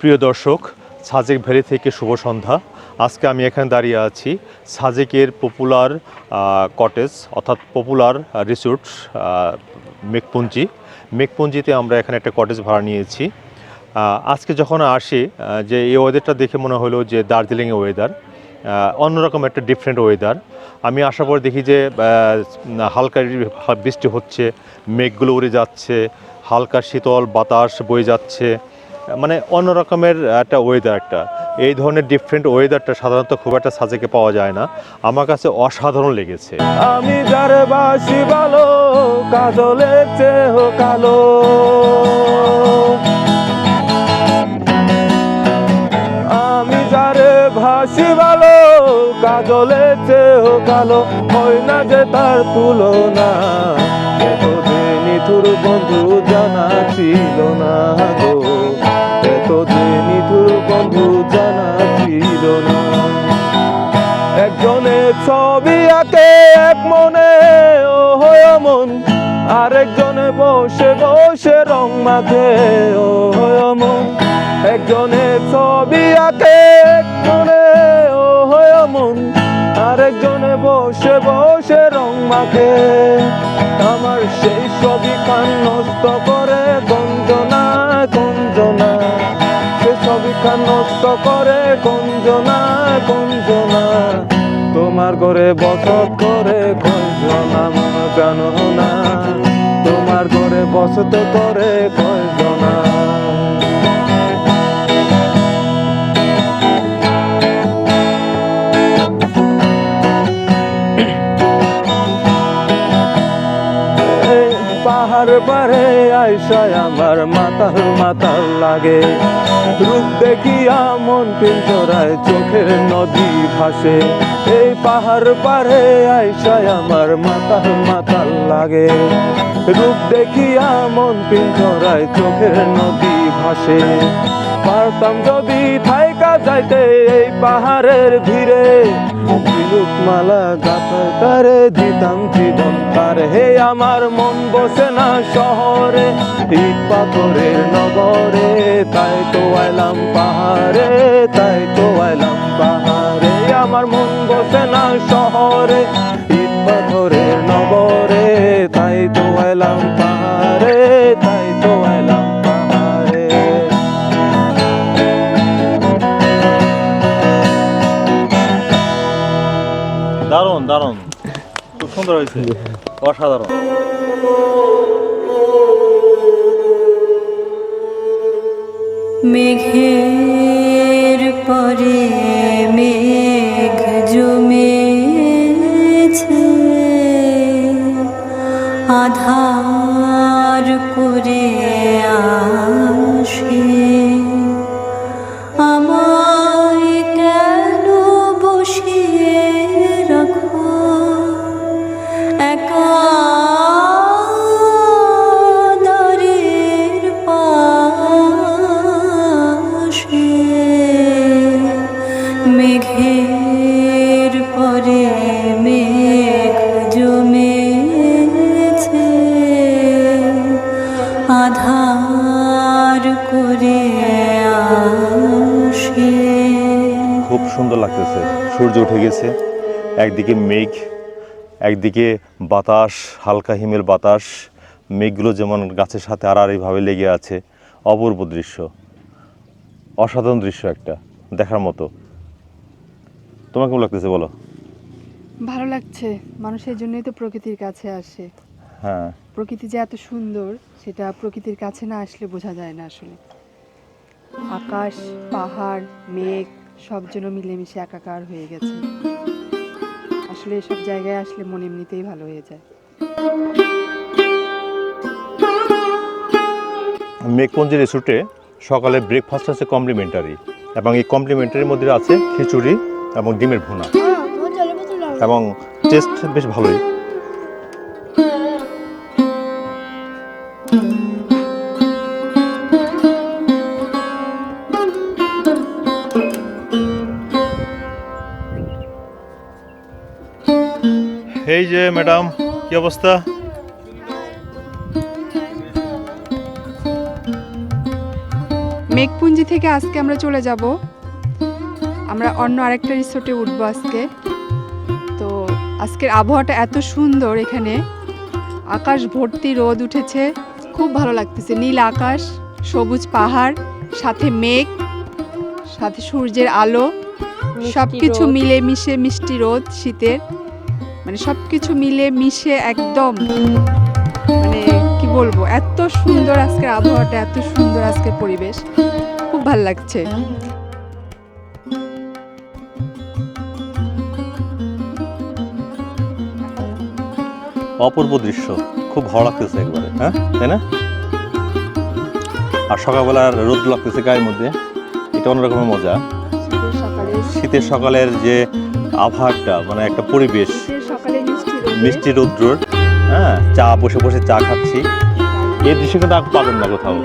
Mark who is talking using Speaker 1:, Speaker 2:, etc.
Speaker 1: প্রিয় দর্শক, সাজেক ভ্যালি থেকে শুভ সন্ধ্যা। আজকে আমি এখানে দাঁড়িয়ে আছি সাজেকের পপুলার কটেজ অর্থাৎ পপুলার রিসোর্ট মেঘপুঞ্জি। মেঘপুঞ্জিতে আমরা এখানে একটা কটেজ ভাড়া নিয়েছি। আজকে যখন আসি যে এই ওয়েদারটা দেখে মনে হলো যে দার্জিলিংয়ের ওয়েদার অন্যরকম একটা ডিফারেন্ট ওয়েদার আমি আসার পর দেখি যে হালকা বৃষ্টি হচ্ছে, মেঘগুলো উড়ে যাচ্ছে, হালকা শীতল বাতাস বয়ে যাচ্ছে। মানে অন্য রকমের একটা ওয়েদার একটা। এই ধরনের ডিফারেন্ট ওয়েদারটা সাধারণত খুব একটা সাজেকে পাওয়া যায় না। আমার কাছে অসাধারণ লেগেছে।
Speaker 2: আমি যারে বাসি ভালো কাজলের কালো। আমি যারে ভাসি ভালো কাজলের চেহ কালো। হয় না যে তার তুলনা এতদিন নিথুর বন্ধু জানা ছিল না গো। বন্ধু জানা ছিল না। একজনে ছবি আঁকে, এক মনে ও হয় মন আরেকজনে বসে বসে রং মাখে ও হয় মন একজনে ছবি আঁকে, এক মনে ও হয় মন আরেকজনে বসে বসে রং মাখে। আমার সেই ছবি কান নষ্ট করে নষ্ট করে কঞ্জনা কঞ্জনা তোমার ঘরে বসত করে কঞ্জনা জানো না। তোমার ঘরে বসত করে কয়জনা পাহাড় পারে আইসায় আমার মাতাল মাতাল লাগে। রূপ দেখিয়া মন পিঞ্জরায় চোখের নদী ভাসে। এই পাহাড় পারে আইসায় আমার মাতাল মাতাল লাগে। রূপ দেখিয়া মন পিঞ্জরায় চোখের নদী ভাসে। পারতাম যদি থাইকা যাইতে এই পাহাড়ের ভিড়ে। মালা গাথায় তারে দিতাম জীবন তার হে, আমার মন বসে না শহরে, ইট পাথরের নগরে। তাই তো আইলাম পাহাড়ে, তাই তো আইলাম পাহাড়ে। আমার মন বসে না শহরে, ইট পাথরের নগরে। তাই তো আইলাম পাহাড়ে।
Speaker 1: সুন্দর হয়েছে। অসাধারণ।
Speaker 3: মেঘের পরে মেঘ
Speaker 1: সুন্দর লাগতেছে। সূর্য উঠে গেছে একদিকে মেঘ একদিকে বাতাস হালকা হিমেল বাতাস মেঘগুলো যেমন গাছের সাথে আড়াআড়িভাবে লেগে আছে অপূর্ব দৃশ্য। অসাধারণ দৃশ্য একটা দেখার মতো। তোমার কেমন লাগতেছে বলো?
Speaker 4: ভালো লাগছে। মানুষের জন্যই তো প্রকৃতির কাছে আসে।
Speaker 1: হ্যাঁ।
Speaker 4: প্রকৃতি যে এত সুন্দর সেটা প্রকৃতির কাছে না আসলে বোঝা যায় না আসলে। আকাশ পাহাড় মেঘ সব যেন মিলেমিশে একাকার হয়ে গেছে। আসলে এসব জায়গায় আসলে মন এমনিতেই ভালো হয়ে যায়।
Speaker 1: মেঘপঞ্জি রিসোর্টে সকালে ব্রেকফাস্ট আছে কমপ্লিমেন্টারি এবং এই কমপ্লিমেন্টারির মধ্যে আছে খিচুড়ি এবং ডিমের ভুনা। এবং টেস্ট বেশ ভালোই। এই যে ম্যাডাম কি অবস্থা?
Speaker 4: মেঘপুঞ্জি থেকে আজকে আমরা চলে যাব। আমরা অন্য আরেকটা রিসোর্টে উঠবো আজকে। তো আজকের আবহাওয়াটা এত সুন্দর এখানে। আকাশ ভর্তি রোদ উঠেছে খুব ভালো লাগতেছে। নীল আকাশ সবুজ পাহাড় সাথে মেঘ সাথে সূর্যের আলো সব কিছু মিলে মিশে মিষ্টি রোদ শীতের। মানে সব কিছু মিলে মিশে একদম মানে কি বলব এত সুন্দর আজকের আবহাওয়াটা এত সুন্দর আজকের পরিবেশ। খুব ভালো লাগছে।
Speaker 1: অপূর্ব দৃশ্য খুব ভালো লাগতেছে একবারে হ্যাঁ? তাই না? আর সকালবেলা রোদ লাগতেছে গায়ের মধ্যে এটা অন্যরকমের মজা।
Speaker 4: শীতের
Speaker 1: সকালের যে আবহাওয়াটা মানে একটা পরিবেশ
Speaker 4: মিষ্টি
Speaker 1: রৌদ্রর হ্যাঁ চা বসে বসে চা খাচ্ছি। এই দৃশ্য কিন্তু পাবেন না কোথাও।